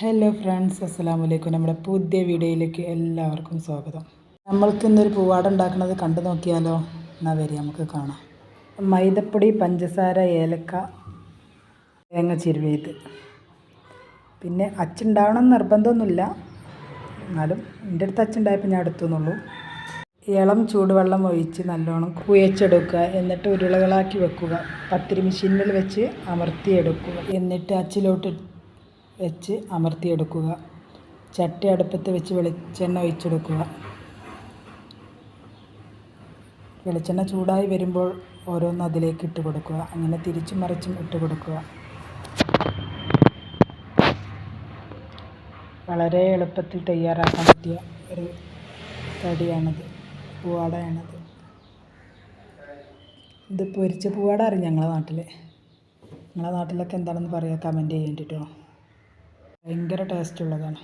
Hello friends അസ്സാം വലൈക്കും നമ്മുടെ പുതിയ വീഡിയോയിലേക്ക് എല്ലാവർക്കും സ്വാഗതം. നമ്മൾക്ക് ഇന്നൊരു പൂവാട ഉണ്ടാക്കുന്നത് കണ്ടു നോക്കിയാലോ? എന്നാൽ വരി നമുക്ക് കാണാം. മൈദപ്പൊടി പഞ്ചസാര ഏലക്ക തേങ്ങ ചിരുവിയത്. പിന്നെ അച്ചുണ്ടാവണം നിർബന്ധമൊന്നുമില്ല. എന്നാലും എന്റെ അടുത്ത് അച്ചുണ്ടായപ്പോൾ ഞാൻ എടുത്തുന്നുള്ളൂ ഇളം ചൂടുവെള്ളം ഒഴിച്ച് നല്ലോണം കുഴച്ചെടുക്കുക. എന്നിട്ട് ഉരുളകളാക്കി വെക്കുക. പത്തിരി മെഷീനിൽ വെച്ച് അമർത്തിയെടുക്കുക. എന്നിട്ട് അച്ചിലോട്ട് വെച്ച് അമർത്തിയെടുക്കുക. ചട്ടി അടുപ്പത്ത് വെച്ച് വെളിച്ചെണ്ണ ഒഴിച്ചെടുക്കുക. വെളിച്ചെണ്ണ ചൂടായി വരുമ്പോൾ ഓരോന്ന് അതിലേക്ക് ഇട്ട് കൊടുക്കുക. അങ്ങനെ തിരിച്ചും മറിച്ചും ഇട്ട് കൊടുക്കുക. വളരെ എളുപ്പത്തിൽ തയ്യാറാക്കാൻ പറ്റിയ ഒരു കടിയാണിത് പൂവാടയാണിത്. ഇത് പൊരിച്ച പൂവാട അറിയും ഞങ്ങളുടെ നാട്ടിൽ നിങ്ങളെ നാട്ടിലൊക്കെ എന്താണെന്ന് പറയുക കമന്റ് ചെയ്യേണ്ടിട്ടോ. ഭയങ്കര ടേസ്റ്റ് ഉള്ളതാണ്.